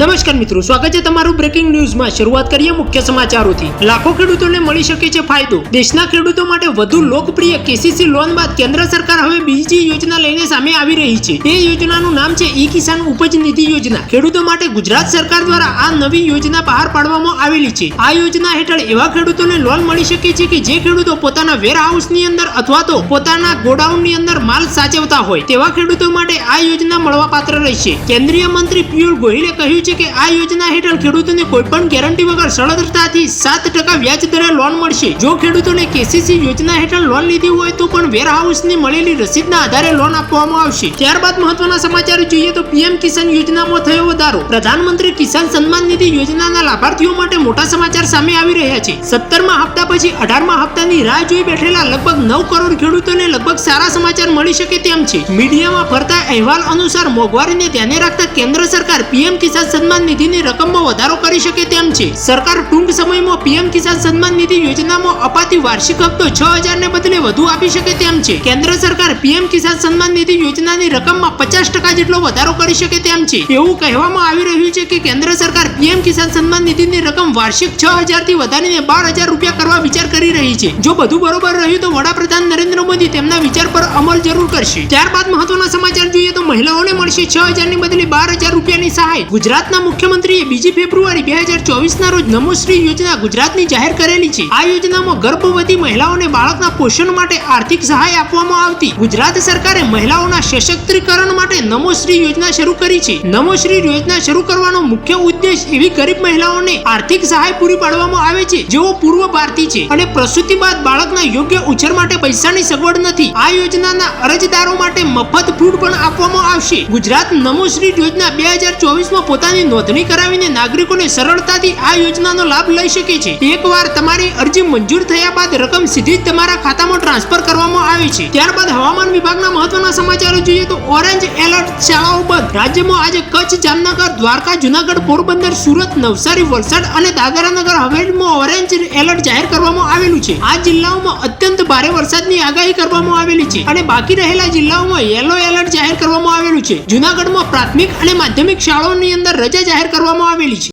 નમસ્કાર મિત્રો, સ્વાગત છે તમારું બ્રેકિંગ ન્યૂઝમાં શરૂઆત કરીએ મુખ્ય સમાચારોથી. લાખો ખેડૂતોને મળી શકે છે ફાયદો. દેશના ખેડૂતો માટે વધુ લોકપ્રિય કેસીસી લોન બાદ કેન્દ્ર સરકાર હવે બીજી યોજના લઈને સામે આવી રહી છે. એ યોજનાનું નામ છે ઈ કિસાન ઉપજ નિધિ યોજના. ખેડૂતો માટે ગુજરાત સરકાર દ્વારા આ નવી યોજના બહાર પાડવામાં આવેલી છે. આ યોજના હેઠળ એવા ખેડૂતોને લોન મળી શકે છે કે જે ખેડૂતો પોતાના વેર હાઉસની અંદર અથવા તો પોતાના ગોડાઉનની અંદર માલ સાચવતા હોય, તેવા ખેડૂતો માટે આ યોજના મળવાપાત્ર રહેશે. કેન્દ્રીય મંત્રી પિયુષ ગોહિલે કહ્યું છે કે આ યોજના હેઠળ ખેડૂતોને કોઈ પણ ગેરંટી વગર સરળતાથી સાત ટકા વ્યાજ દરે લોન મળશે. જો ખેડૂતોને કેસીસી યોજના હેઠળ લોન લીધી હોય તો પણ વેરહાઉસની મળેલી રસીદના આધારે લોન આપવામાં આવશે. ત્યારબાદ મહત્વના સમાચાર જોઈએ તો પીએમ કિસાન યોજનામાં થયો વધારો. પ્રધાનમંત્રી કિસાન સન્માન નિધિ યોજનાના લાભાર્થીઓ માટે મોટા સમાચાર સામે આવી રહ્યા છે. સત્તરમા હપ્તા પછી અઢારમા હપ્તાની રાહ જોઈ બેઠેલા લગભગ નવ કરોડ ખેડૂતોને લગભગ સારા સમાચાર મળી શકે તેમ છે. મીડિયામાં ફરતા અહેવાલ અનુસાર મોંઘવારીને ધ્યાને રાખતા કેન્દ્ર સરકાર પીએમ કિસાન સન્માન નિધિની રકમમાં વધારો કરી શકે તેમ છે. સરકાર ટૂંક સમયમાં પીએમ કિસાન સન્માન નિધિ યોજનામાં અપાતી વાર્ષિક હપ્તો છ હજારને બદલે વધુ આપી શકે તેમ છે. કેન્દ્ર સરકાર પીએમ કિસાન સન્માન નિધિ યોજનાની રકમમાં પચાસ ટકા જેટલો વધારો કરી શકે તેમ છે. એવું કહેવામાં આવી રહ્યું છે કે કેન્દ્ર સરકાર પીએમ કિસાન સન્માન નિધિની રકમ વાર્ષિક છ હજારથી વધારીને બાર હજાર રૂપિયા કરવા વિચાર કરી રહી છે. જો બધું બરોબર રહ્યું તો વડાપ્રધાન નરેન્દ્ર મોદી તેમના વિચાર પર અમલ જરૂર કરશે. ત્યારબાદ મહત્વના સમાચાર જોઈએ તો મહિલાઓને મળશે છ હજારની બદલે બાર હજાર રૂપિયાની સહાય. ગુજરાતના મુખ્યમંત્રીએ બીજી ફેબ્રુઆરી બે હજાર ચોવીસના રોજ નમોશ્રી યોજના ગુજરાતની જાહેર કરેલી છે. આ યોજનામાં ગર્ભવતી મહિલાઓને બાળકના પોષણ માટે આર્થિક સહાય આપવામાં આવતી ગુજરાત સરકારે મહિલાઓના સશક્તિકરણ માટે નમોશ્રી યોજના શરૂ કરી છે. નમોશ્રી યોજના શરૂ કરવાનો મુખ્ય ઉદ્દેશ એવી ગરીબ મહિલાઓને આર્થિક સહાય પૂરી પાડવામાં આવે છે. જેઓ પૂર્વ ભારતી છે અને પ્રસૂતિ બાદ બાળકના યોગ્ય ઉછેર માટે પૈસાની સગવડ નથી. આ યોજનાના અરજદારો માટે મફત ફૂડ પણ આપવામાં આવશે. ગુજરાત નમોશ્રી યોજના બે હજાર ચોવીસમાં પોતાની નોંધણી કરાવીને નાગરિકોને સરળતાથી આ યોજનાનો લાભ લઈ શકે છે. એકવાર તમારી અરજી મંજૂર થયા બાદ રકમ સીધી જ તમારા ખાતામાં ટ્રાન્સફર કરવામાં આવે છે. ત્યારબાદ હવામાન વિભાગના મહત્વના સમાચારો જોઈએ તો ઓરેન્જ એલર્ટ શાળાઓ બંધ. રાજ્યમાં આજે કચ્છ, જામનગર, દ્વારકા, જુનાગઢ, પોરબંદર, સુરત, નવસારી, વલસાડ અને દાદરાનગર હવેલીમાં ઓરેન્જ એલર્ટ જાહેર કરવામાં આવેલું છે. આ જિલ્લાઓમાં અત્યંત ભારે વરસાદની આગાહી કરવામાં આવેલી છે અને બાકી રહેલા જિલ્લાઓમાં યલો એલર્ટ જાહેર કરવામાં આવેલું છે. જુનાગઢમાં પ્રાથમિક અને માધ્યમિક શાળાઓની અંદર રજા જાહેર કરવામાં આવેલી છે.